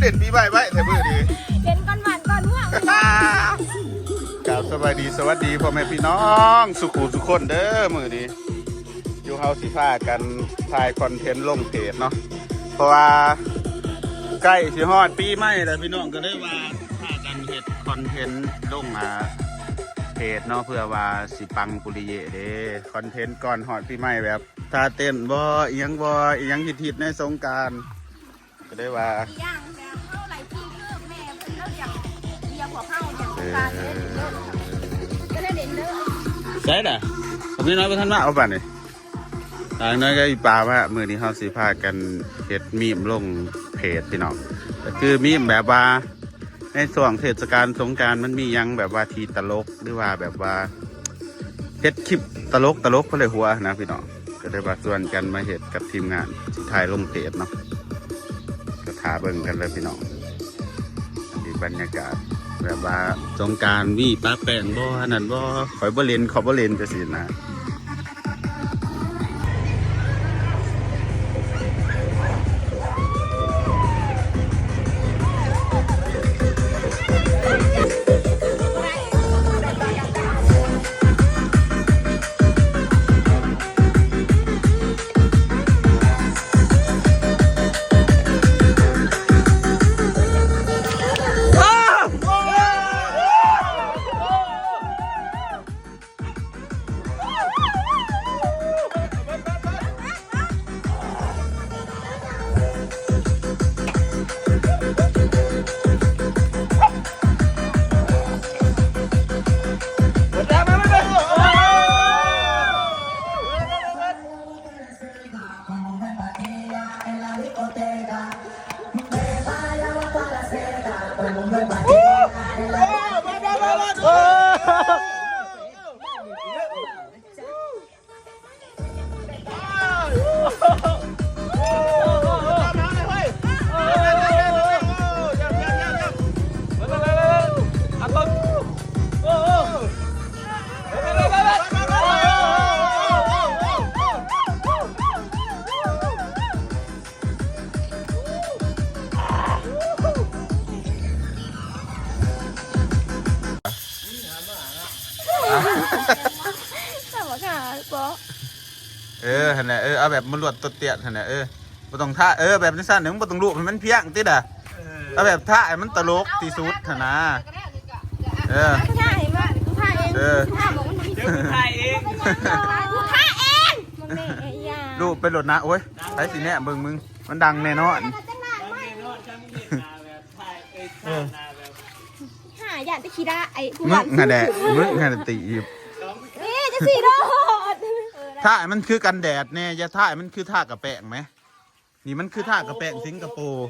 คือเด่นปีใหม่ไว้แต่มือดีเล่นก้อนหวานก้อนม่วงกล่าวสบายดีสวัสดีพ่อแม่พี่น้อง สุขุสุขคนเด้อมือดีอยู่เฮาสิพากันถ่ายคอนเทนต์ลงเพจเนาะเพราะว่าใกล้สิฮอดปีใหม่แล้วพี่น้องก็ได้ว่าพากันเฮ็ดคอนเทนต์ลงมาเพจเนาะเพื่อว่าสิปังปุริเยเด้คอนเทนต์ก่อนฮอดปีใหม่แบบท่าเต้นบ่อีหยังบ่อีหยังฮิตๆในสงกราร ก็ได้ว่าย่างแต่เข้าไหลที่คือแม่เพิ่นเลิกอย่างเดียวของเข้าอย่างต้องการเล่นเลิกก็ได้เด่นเลยใช่ด่ะผมนี่น้อยไปท่านมาเอาป่ะนี่ทางน้อยก็อีปลาว่ามือนี้เขาสิพากันเฮ็ดมีมลงเพจพี่น้องก็คือมีมแบบว่าในส่วงเทศกาลสงกรารมันมีหยังแบบว่าทีตลกหรือว่าแบบว่าเฮ็ดคลิปตลกตลกก็เลยหัวนะพี่น้องก็ได้ว่าส่วนกันมาเฮ็ดกับทีมงานสิถ่ายลงเพจเนาะก็ ถาเบิ่งกันเลยพี่น้องมีบรรยากาศแบบว่าสงกรารมีป้าแป้งบ่อนันบ่ข่อยบ่เล่นขอยบ่เล่นจะสินะ แต่ ค่ะบอเออหั่นน่ะเออเอาแบบมันรวดตัวเตียนหั่นน่ะเออบ่ต้องท่าเออแบบนี้ซั่นเดี๋ยวมึงบ่ต้องรูปให้มันเพียงติดอะเอาแบบท่าให้มันตลกที่สุดหั่นนะเออกูท่าเองว่ากูท่าเองเออกูท่าบอกมันมีเดี๋ยวกูถ่ายเองกูท่าเองมันไม่ไอ้ยารูปไปโหลดนะโอ้ยไปสิแน่เบิ่งมึงมันดังแน่นอนบางทีเนาะฉันเห็นนาแบบถ่ายเอ้ยถ่ายนาแบบหาย่านตะคีดาไอ้กูมึงหั่นแหละมึงหั่นตีบนี่จะสีโดด ท่ามันคือกันแดดเนี่ยอย่าท่ามันคือท่ากระแปงไหม นี่มันคือท่ากระแปงสิงคโปร์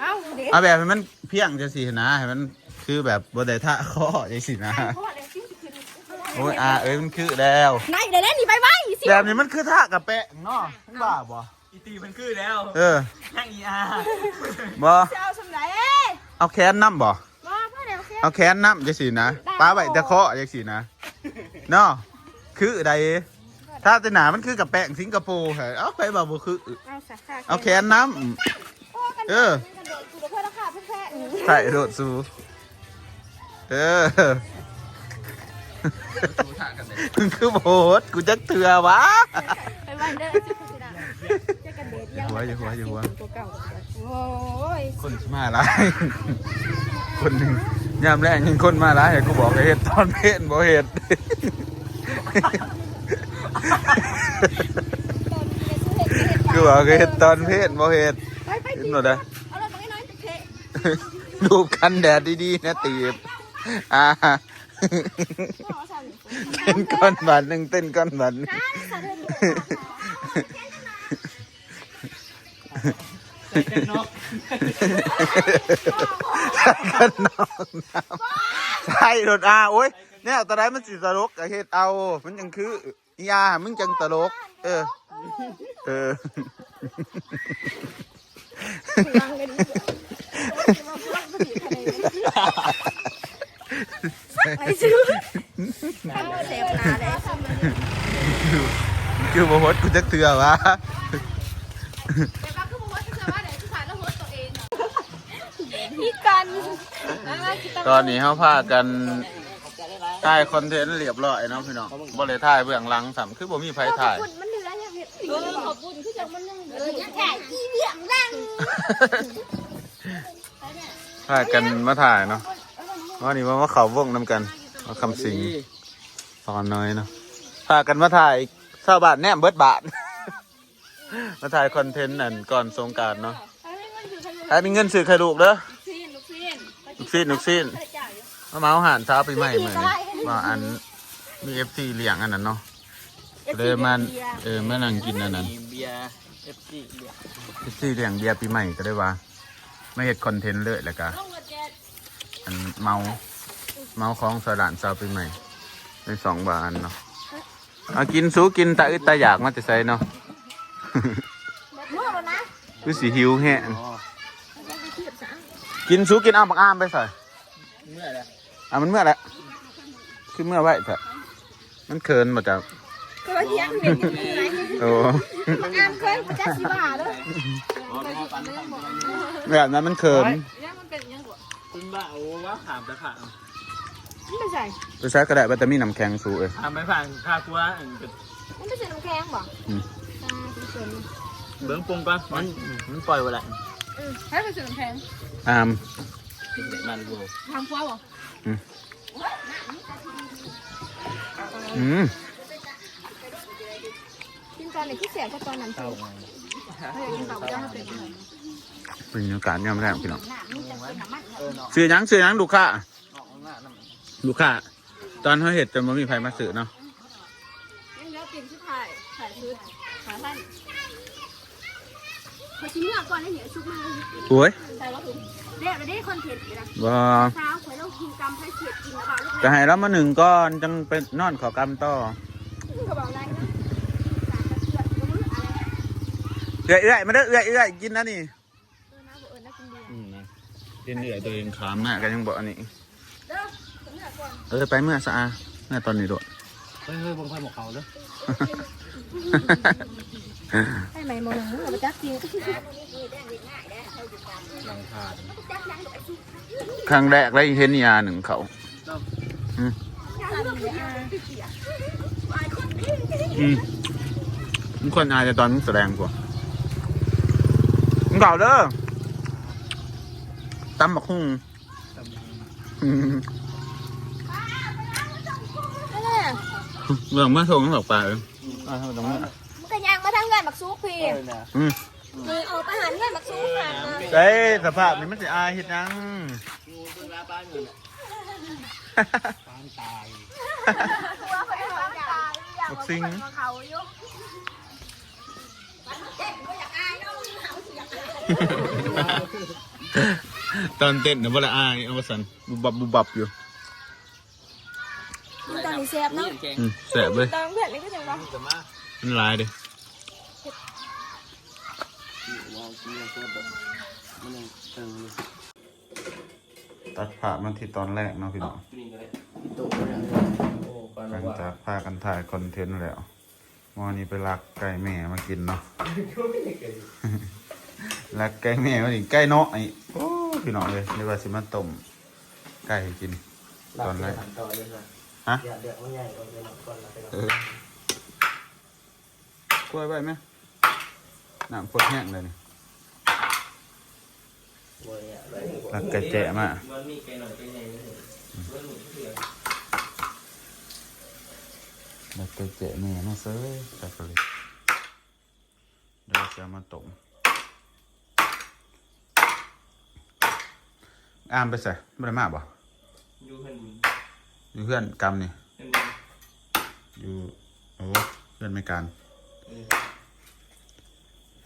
เอ้าเด็กเอาแบบให้มันเพียงจะสินะให้มันคือแบบบนไดท่าข้อจะสินะ โอ้ยอ่าเอ้ยมันคือแล้ว นายเดี๋ยวเล่นนี่ไปไว้สิแบบนี้มันคือท่ากระแปงเนาะมึงบ้าบ่อีตีมันคือแล้วเออนั่งอีอาบ่จะเอาสำไรเอ้ยเอาแขนน้ำบ่มาพ่อเดี๋ยวโอเคเอาแขนน้ำจะสินะป้าไว้แต่ข้อจะสินะ เนาะคือใดถ้าแตหนามันคือกระแปงสิงคโปร์เหรอเอาไปบ่บ่คือ เอาสาขาเอาแขนน้ำเออกูจะเพื่อนราคาแพงใส่โดดสูเออมึงคือโบดกูจะเถื่อวะไปวันเด้อสิคุณดาจะกันเดทยังหัวอยู่หัวอยู่หัวตัวเก่าโอ้ยคนมาหลายคนหนึ่ง ยามแรกยังคนมาหลายให้กูบอกให้เห็ดตอนเพศบ่เห็ดกูบอกให้เห็ดตอนเพศบ่เห็ดไปไปเห็นหมดเลยเอาเลยตรงนี้น้อยเทรูปกันแดดดีๆนะตีบอ่าเต้นก้อนบาทหนึ่งเต้นก้อนบาทหนึ่งใส่ กันนกกันน้องน้ำใช่รถอาโอ้ยเนี่ยตอนนั้นมันสิตลกไอเฮ็ดเอา มันยังคืออีอามึงจังตลก เออ เออไปซื้อเซฟนาเลยคือบ่ฮดกูจักเถื่อวะแต่ว่าคือบอกว่าจะ ตอนนี้เขาพากันถ่ายคอนเทนต์เรียบร้อยเนาะพี่น้องบ่เลยถ่ายเบื้องหลังสำคือบ่มีไผถ่าย มันเหลืออย่างเห็ดเออขอบคุณที่จะมันยังเหลืออย่างแค่อีเหลืองดังถ่ายกันมาถ่ายเนาะวันนี้มาว่าเขาวงน้ำกันมาคำสิงตอนน้อยเนาะพากันมาถ่ายชาวบ้านแนมเบิดบาท มาถ่ายคอนเทนต์นั่นก่อนสงกรารเนาะถ้ามีเงินซื้อไข่ลูกเด้อซีนลูกซีน ลูกซีนลูกซีนมาเมาอาหารเช้าปีใหม่เหมือนมาอันมีเอฟซีเลี้ยงอันนั้นเนาะเลยมันเออมานั่งกินอันนั้นมีเบียร์เอฟซีเบียร์เอฟซีเลี้ยงเบียร์ปีใหม่ก็ได้ว่าไม่เห็ดคอนเทนต์เลยแหละกะต้องมาแจกอันเมาเมาของสลานเช้าปีใหม่เป็นสองบาทเนาะเอากินสู้กินตาอึดตาอยากมาแต่ใส่เนาะเมื่อวันนะ คือสีหิวแห้ง กินสู้กินอ้ามบักอ้ามไปใส่เมื่อไรอะมันเมื่อไหรคือเมื่อไว้แต่มันเคินมาจากก็ว่าเที่ยงเห็นอยู่ที่ไหนโอ้อ่านเคยประจักษ์สิบาเลยแบบนั้นมันเคินยังมันเป็นยังกว่าคุณบ้าโอ้ว่าถามไปผ่านมันไม่ใช่ไปใช้กระดาษบัตเตอร์มีน้ำแข็งสูเอ้ยถามไปผ่านคาคัวอันเป็นมันไม่ใช่น้ำแข็งบ่อืมตาสีสนเบิ้งปรุงก่อนมันมันปล่อยไปแหละอืมให้เป็นสีน้ำแข็ง อามมันกูทำครัวบ่อืมกินตอนไหนที่เสียก็ตอนนั้นเท่าเฮ้ยกินเต่าจะให้เป็นอะไรบรรยากาศยามแรกพี่น้องหน้ามันจะเป็นน้ำมันเออเนาะซื้อหยังซื้อหยังลูกค้าออกหน้าน้ำลูกค้าตอนเขาเห็ดจนมันมีใครมาซื้อเนาะยังแล้วกินที่ถ่ายถ่ายชุดขาสั้นพอชิ้นเนื้อก่อนแล้วเหนียวชุบมาโอ้ย ใส่ว่าถุงเรียกไปได้คอนเทนต์อีกนะว่าเช้าข่อยต้องกินกำให้เขียดกินกระเป๋าลูกจะให้เรามาหนึ่งก้อนจังไปนอนขอกรรมต่อกระเป๋าอะไรนะสารกระเทียมกระมืออะไรเอื้อยเอื้อยมาเด้อเอื้อยเอื้อยกินนะนี่เออนะบอกเออนะกินเบียร์อืมนะกินเอื้อยตัวเองขามหน้ากันยังบอกอันนี้เด้อถึงเหนือก่อนเออไปเมื่อสะอาเมื่อตอนนี้โดดเฮ้ยเฮ้ยบงไฟหมกเขาเด้อ ให้ไหมมองมึงเอาไปจักกินหลังคาครั้งแรกได้เห็นยาหนึ่งเขาอืมอืมมึงคนอายแต่ตอนมึงแสดงกว่ามึงเก่าเด้อตำบักหุ่งอืมนั่นแหละเรื่องมาส่งหลอกปลาเอออ่าตรงนี้ มึงก็ยังมาทางเงินบักซุกพี่เออนะอืมมึงออกไปหาเงินบักซุกผ่านมาเอ้ยสภาพนี้มันจะอายเห็ดยังงูตัวลาบ้านอยู่เนี่ยปานตายตัวไปหาตายอยากบักซิงมาเขาอยู่เด็กก็อยากอายเนาะเขาสิอยากอายตอนเต้นนะเวลาอายเอาวสันบุบบับบุบบับอยู่มึงตอนนี้เซฟนี่เนาะแกงอืมแสบเลยตอนเพื่อนนี่ก็ยังว่าจะมามันลายเลยว้าวกินตัวแบบมันยังเติมเลยตัดผ่ามันที่ตอนแรกเนาะพี่น้องนี่ก็ได้ตัวเนี่ยโอ้ปานหลังว่าจากพากันถ่ายคอนเทนต์แล้ววันนี้ไปลักไก่แม่มากินเนาะ ลักไก่แม่มาดิไก่เนาะไอ้โอ้พี่น้องเลยนี่ว่าสิมาต้มไก่ให้กิน ตอนแรก ต่อเลยนะฮะ เดี๋ยวเดี๋ยวมันใหญ่ก่อนเดี๋ยวก่อนนะไปก่อนเออกล้วยไว้ไหมน้ำพดแห้งเลยนี่ โอ้ยเนี่ยอะไรลักไก่แจะมามันมีไก่หน่อยไก่ใหญ่เนมีเสือลักไก่แจะแม่มาเซ้ยจับไปเลยเดี๋ยวจะมาต้มอามไปใส่ไม่ได้มาบ่อยู่เห็นอยู่เพื่อนกรรมนี่เห็นอยู่โอ้เพื่อนไม่การ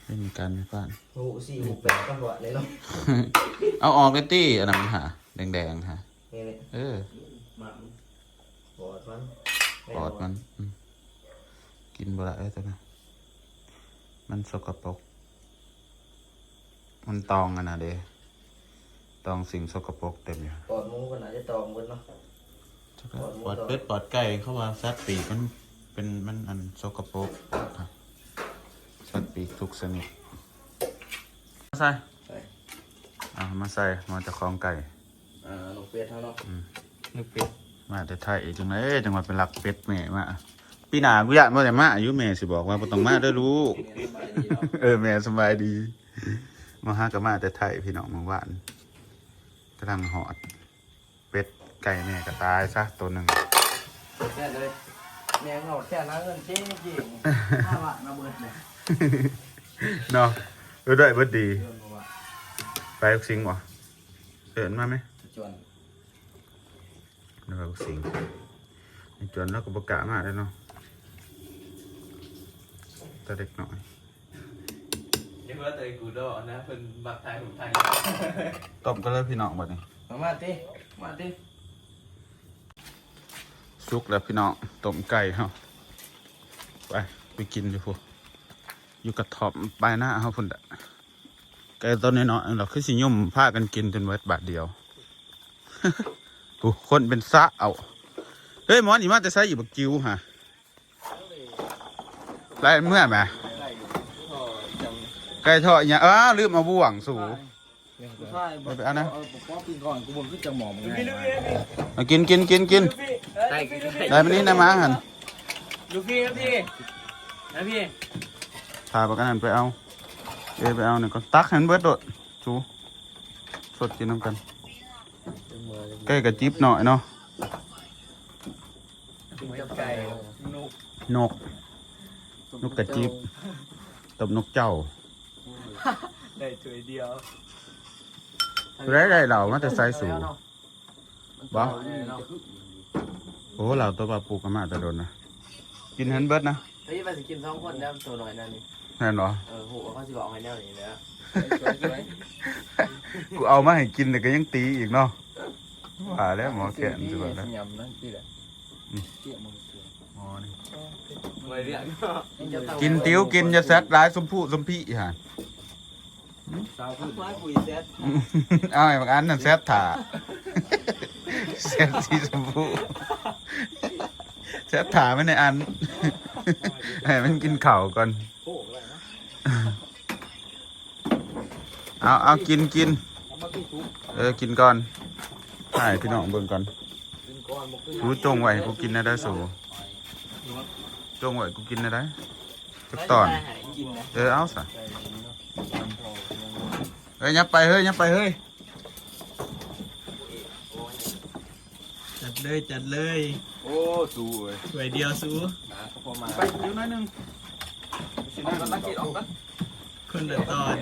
ไม่การไม่บ้านหูสี่หูแปดก็หัวเลยเนาะเอาออกเลยตี้อันนั้นมันหาแดงๆฮะนี่นี่เออมันปอดมันปอดมันอืมกินบ่ได้ตัวนะมันสกปรกมันตองอะนะเด้ตองสิ่งสกปรกเต็มอยู่ปอดมูก็น่าจะตอมกันเนาะปอดเป็ดปอดไก่เข้ามาซัดปีกมันเป็นมันอันสกปรกครับ ซัดปีกทุกชนิดมาใส่ใช่เอามาใส่มาจากคลองไก่อ่าลูกเป็ดเท่าเนาะนึกเป็ดมาแต่ไทยจังเลยจังหวัดเป็นหลักเป็ดแม่มาปีหน้ากูอยากมาแต่มาอายุแม่สิบอกว่าบ่ต้องมาเด้อลูกเนี่ยสบายดีเนาะเออแม่สบายดีมาหากับมาแต่ไทยพี่น้องเมื่อวานกำลังหอด เป็ดไก่แม่ก็ตายซะตัวหนึ่งแค่เลยแมงเราแค่นั้นเงินจริงจริงห้าบาทนะเบิดเนี่ย เนาะเออด้วยเบิดดีเรื่องว่าไปลูกสิงห์บ่เดินมาไหมจวนเดี๋ยวไปลูกสิงห์ไอ้จวนแล้วก็บกล้ามาได้วเนาะแต่เด็กหน่อยเรียกว่าเตยกูโดนะเพิ่นบักไทยผมไทยต้มก็เลยพี่น้องบัดนี้มามาติมาติสุกแล้วพี่น้องต้มไก่เฮาไปไปกินอยู่พู อยู่กระถอบปลายหน้าเฮาพุ่นดะไก่ตัวน้อยๆเราคือสิย่มพากันกินจนเบิดบาทเดียวผู้คนเป็นซะเอาเฮ้ยหมอนอีมาแต่ใส่อีบักจิวฮะไรเมื่อไหมได้อยู่พ่อจำไก่ทอดอหย่างอ้าลืมเอาบ่วงสู่ใช่ไปเอานะเออป๊อปกินก่อนกูบอกคือจะหมอมไงมากินกินกินกินได้ได้มานี่นะมาหันลูกพี่ครับพี่นะพี่ ถ่ายประกันหันไปเอาเอยไปเอาหนึ่งก่อนตักให้มันเบิดโดดจูสดกินน้ำกันใกล้กับจิ๊บหน่อยเนาะกินกับไก่นุกนกนกกระจิบตบนกเจ้าได้ถ้วยเดียวได้ได้เหล่ามาแต่ไซส์สูงบ่โอ้เหล่าตัวปลาปูกระมาแต่โดนนะกินเห็นเบิดนะเฮ้ยไปสิกินสองคนได้ตัวหน่อยนั่นนี่แน่นเหรอเออโหเขาสิบอกให้แนวนี้นะกูเอามาให้กินแต่ก็ยังตีอีกเนาะว่าแล้วหมอแขนสิบอกแล้วยำนั่นที่แหละเกี่ยมึงหมอนี่ไม่เรียกกินติ้วกินจะแซดร้ายสมผู้สมพี่ฮะสาวพูดว่าคุยเซ็ตเอาไอ้บางอันนั่นแซดถ่าแซดสีสมพูแซดถ่าไม่ในอันให้มันกินข่าวก่อน เอาเอากินกินเอามากินซุปเออกินก่อนใช่พี่น้องเบิ่งก่อนกินก่อนบอกคือสูจงไว้ให้กูกินได้ได้อสูจงไว้กูกินได้ได้จักตอนกินนะเออเอาซะเฮ้ยยับไปเฮ้ยยับไปเฮ้ยจัดเลยจัดเลยโอ้สูเว้ยสวยเดียวสู้พอมาไปเดี๋ยวหน้อยหนึงออกกันนักกินออกกันคนละตอน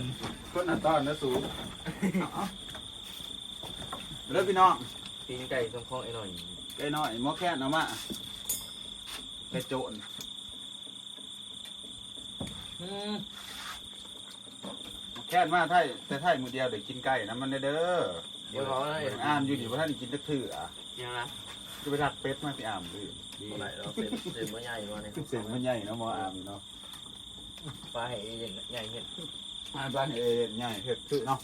คนอันตอนนะสูเลิกพี่น้องตีนไก่ตรงคอไอ้หน่อยไก่น้อยหมอแค่นเอามาไก่โจนหมอแค่นมาไทยแต่ไทยมือเดียวเดี๋ยวกินไก่นะมันเด้อเดี๋ยวเขาให้อ่านอยู่นี่ว่าท่านกินตะถืออะยังนะจะไปรักเป็ดมาสิอ่านดิคนไหนเราเป็นเป็นเมื่อใหญ่มาเนี่ยเสียงมันใหญ่เนาะหมออ่านเนาะปลาเห็นใหญ่เห็น อ่านบ้านเอ็นใหญ่เฮ็ดคือเนาะ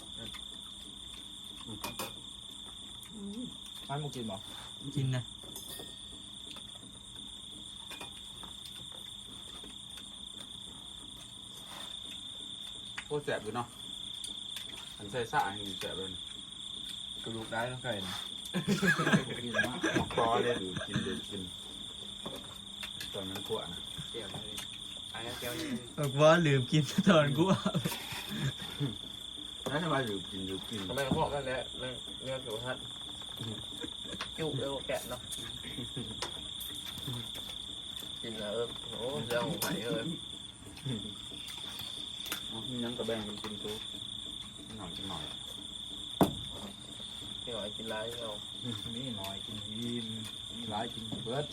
ปลาหมูกินบ่กินนะโคตรแสบอยู่เนาะอันใส่ซ่าอันนี้แสบเลยกระดูกได้ต้องไก่นะกินมากหมอกคอเลยดูกินเดือกินตอนนั้นขวนะเกี่ยวเลยอันนี้เกี่ยวนี่บอกว่าลืมกินตอนกู เอาแล้วทำไมอยู่กินอยู่กินทำไมเขาบอกกันแล้วเรื่องเรื่องสุขภาพจุกเร็วแกะเนาะกินแล้วโอ้เรื่องของไหนเอ้ยอ๋อมียังกระแบงกันกินทุกหน่อยกินหน่อยที่หน่อยกินไรเรานี่หน่อยกินยีนมีหลายกินเบิร์ด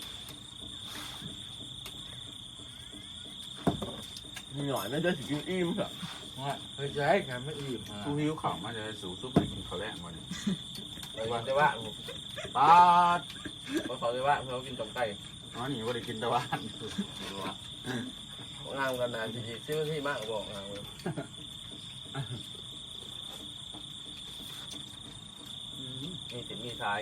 มีหน่อยไม่ได้สิกินอิ่มครับ เฮ้ยใช่ครับไม่อิ่มกูหิวข่าวมาจะสูซุปไปกินข้าวแรกก่อนไปวันได้ว่าปาดเพราะเขาได้ว่าเขากินต้มไก่อ๋อนี่ว่าได้กินแตะวันงามกันนานทีชื่อที่มากบอกงามเลยมีติดมีท้าย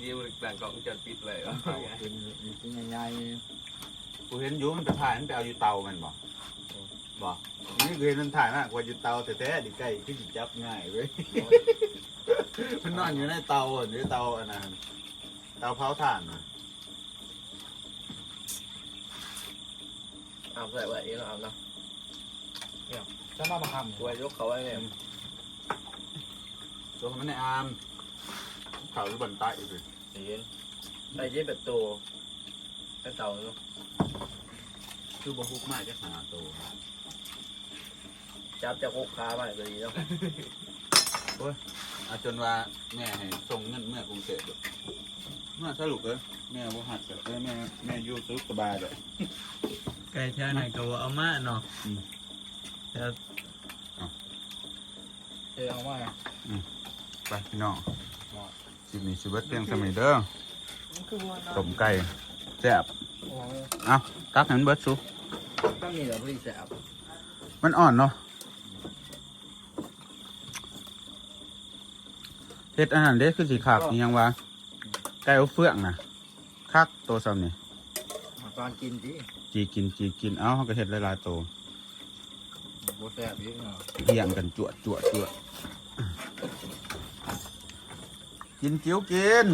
นี่มันแต่งกล่องจะปิดเลยวะเป็นเป็นใหญ่ๆ กูเห็นอยูมันไปถ่ายมันไปเอาอยู่เตามันบ่บ่มนี่เคยนั่นถ่ายมากกว่าอยู่เตาแต่แท้ๆดิไก่ขึ้นจับง่ายเว้ยมันนอนอยู่ในเตาอะในเตาอันนั้นเตาเผาถ่านน่ะอาบใส่ไว้เองอาบนะจะมาประคำไว้ยกเขาไว้เนี่ยตัวมันในอามเขาหรือบันใต้เลยเห็นไอ้เจ๊เป็ดโตไอ้เต่าเนาะ คือบ่ฮุกมากจะหาตัวจับจากอกขามาก็ดีเนาะเอาจนว่าแม่ให้ส่งเงินเมื่อกรุงเทพเลยเมื่อสรุปเลยแม่บ่หัดกับเอ้ยแม่แม่อยู่สุขสบายเลยไก่แท้ไหนก็ว่าเอามาเนาะอืมแต่เออเอามาไปพี่น้องสิบนี้สิเบิดเพียงสมัยเด้อต้มไก่แซ่บเอ้าตักให้มันเบิดสุ ก็มีแต่ผู้ที่แสบมันอ่อนเนาะเฮ็ดอาหารเด้คือสิขากนี่ยังวะไก่เอาเฟืองน่ะคักตัวซ้ำนี่ตอนกินดิจีกินจีกินเอ้าเขาก็เฮ็ดหลายๆตัวโบแสบยิ่งเนาะเหี่ยงกันจวดจวดจวดกินจิ้วกิน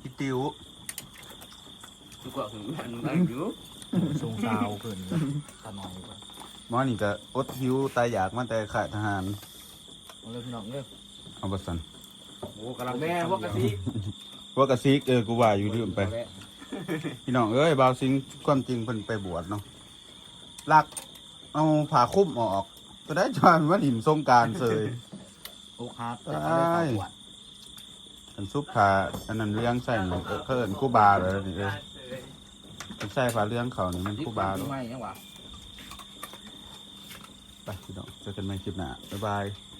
กินติ๋วทุกคนถึง มันมันอยู่ทรงซาวขึ้นขนอยกว่าหมอนี่ก็อดหิวตายอยากมาแต่ข่ายทหารเอาเลยพี่น้องเลยเอาบัสันโอ้กำลังแม่พวกกะทิว่ากะซิกเออกูว่าอยู่ลืมไป พี่น้องเอ้ยบาวซิงความจริงเพิ่นไปบวชเนาะลักเอาผ้าคลุ้มออกก็ได้จานว่าหินทรงกรารเสย โอ้ครับแต่ก็ได้เข้าบวชอันซุปผ้าอันนั้นเลี้ยงใส่นี่เออเพิ่นกูบาเลยนี่เอ อมันใส่ผ้าเลี้ยงเขานี่มันกูบาเลยไม่ยังวะ ไปพี่น้องเจอกันใหม่คลิปหน้าบ๊ายบายบ